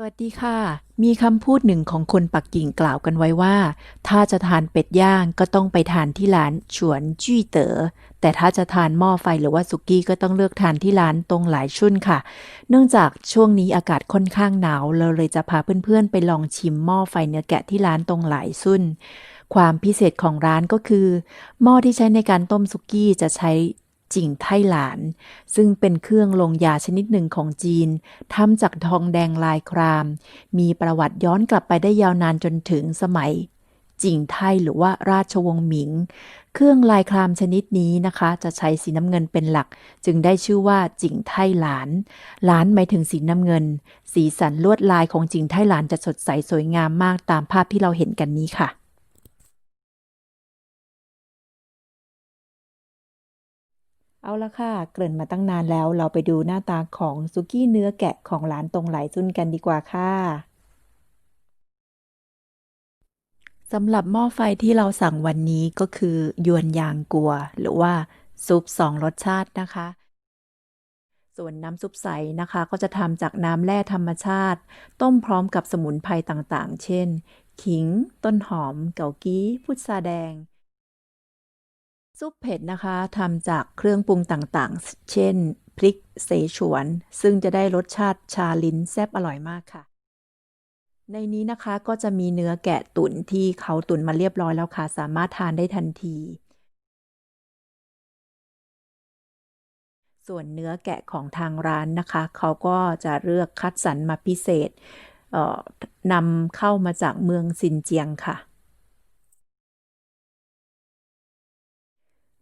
สวัสดีค่ะ มีคำพูดหนึ่งของคนปักกิ่งกล่าวกันไว้ว่า ถ้าจะทานเป็ดย่างก็ต้องไปทานที่ร้านฉวนจี้เต๋อ แต่ถ้าจะทานหม้อไฟหรือว่าสุกี้ก็ต้องเลือกทานที่ร้านตรงหลายชุนค่ะ เนื่องจากช่วงนี้อากาศค่อนข้างหนาว เราเลยจะพาเพื่อนๆ ไปลองชิมหม้อไฟเนื้อแกะที่ร้านตรงหลายซุนความพิเศษของร้านก็คือ หม้อที่ใช้ในการต้มสุกี้จะใช้ จิ่งไทหลาน ซึ่งเป็นเครื่องลงยาชนิดหนึ่งของจีนทำจากทองแดงลายคราม มีประวัติย้อนกลับไปได้ยาวนานจนถึงสมัยจิ่งไทหรือว่าราชวงศ์หมิง เครื่องลายครามชนิดนี้นะคะ จะใช้สีน้ำเงินเป็นหลัก จึงได้ชื่อว่าจิ่งไทหลาน หลานหมายถึงสีน้ำเงิน สีสันลวดลายของจิ่งไทหลานจะสดใสสวยงามมากตามภาพที่เราเห็นกันนี้ค่ะ เอาละค่ะ เกริ่นมาตั้งนานแล้ว เราไปดูหน้าตาของซุกี้เนื้อแกะของร้านตรงไหลซุนกันดีกว่าค่ะสำหรับหม้อไฟที่เราสั่งวันนี้ก็คือยวนยางกัว หรือว่าซุปสองรสชาตินะคะ ส่วนน้ำซุปใสนะคะก็จะทำจากน้ำแร่ธรรมชาติ ต้มพร้อมกับสมุนไพรต่างๆ เช่น ขิง ต้นหอม เกากี้พุทราแดง ซุปเผ็ดนะคะทำจากเครื่องปรุงต่างๆ เช่น พริกเสฉวน ซึ่งจะได้รสชาติชาลิ้นแซ่บอร่อยมากค่ะ ในนี้นะคะก็จะมีเนื้อแกะตุ๋นที่เขาตุ๋นมาเรียบร้อยแล้วค่ะ สามารถทานได้ทันที ส่วนเนื้อแกะของทางร้านนะคะ เขาก็จะเลือกคัดสรรมาพิเศษนำเข้ามาจากเมืองซินเจียงค่ะ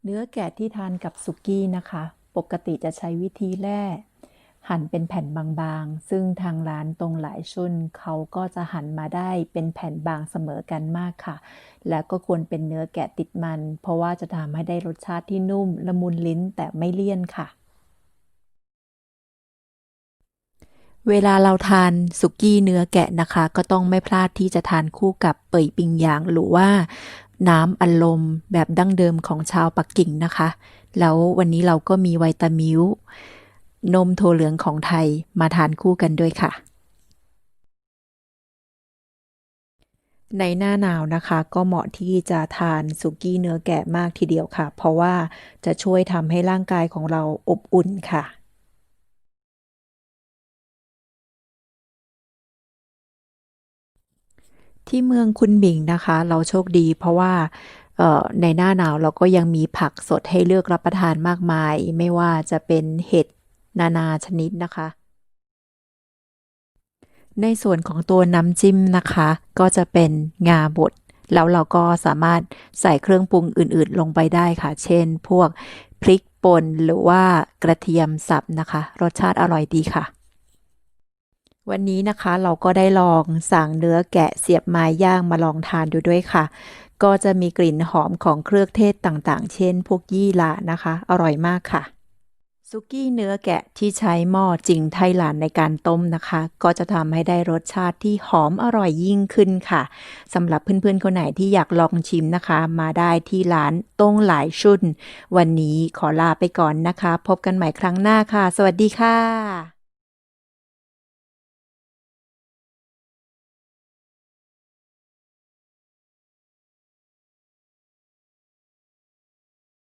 เนื้อแกะที่ทานกับสุกี้นะคะ ปกติจะใช้วิธีแร่หั่นเป็นแผ่นบางๆ ซึ่งทางร้านตรงหลายชุนเขาก็จะหั่นมาได้เป็นแผ่นบางเสมอกันมากค่ะ และก็ควรเป็นเนื้อแกะติดมัน เพราะว่าจะทำให้ได้รสชาติที่นุ่มละมุนลิ้นแต่ไม่เลี่ยนค่ะเวลาเราทานสุกี้เนื้อแกะนะคะ ก็ต้องไม่พลาดที่จะทานคู่กับเป่ยปิงยางหรือว่า น้ำอัดลมแบบดั้งเดิมของชาวปักกิ่งนะคะ แล้ววันนี้เราก็มีไวตามิลนมโทเหลืองของไทยมาทานคู่กันด้วยค่ะ ในหน้าหนาวนะคะ ก็เหมาะที่จะทานสุกี้เนื้อแกะมากทีเดียวค่ะ เพราะว่าจะช่วยทำให้ร่างกายของเราอบอุ่นค่ะ ที่เมืองคุนหมิงนะคะ เราโชคดีเพราะว่าในหน้าหนาวเราก็ยังมีผักสดให้เลือกรับประทานมากมาย ไม่ว่าจะเป็นเห็ดนานาชนิดนะคะ ในส่วนของตัวน้ำจิ้มนะคะ ก็จะเป็นงาบดแล้วเราก็สามารถใส่เครื่องปรุงอื่นๆ ลงไปได้ค่ะ เช่น พวกพริกป่นหรือว่ากระเทียมสับนะคะ รสชาติอร่อยดีค่ะ วันนี้นะคะเราก็ได้ลองสั่งเนื้อแกะเสียบไม้ย่างมาลองทานดูด้วยค่ะ ก็จะมีกลิ่นหอมของเครื่องเทศต่างๆ เช่น พวกยี่หร่านะคะ อร่อยมากค่ะซุกี้เนื้อแกะที่ใช้หม้อจริงไทยหลานในการต้มนะคะ ก็จะทำให้ได้รสชาติที่หอมอร่อยยิ่งขึ้นค่ะสำหรับเพื่อนๆคนไหนที่อยากลองชิมนะคะ มาได้ที่ร้านต้งหลายชุน วันนี้ขอลาไปก่อนนะคะ พบกันใหม่ครั้งหน้าค่ะ สวัสดีค่ะ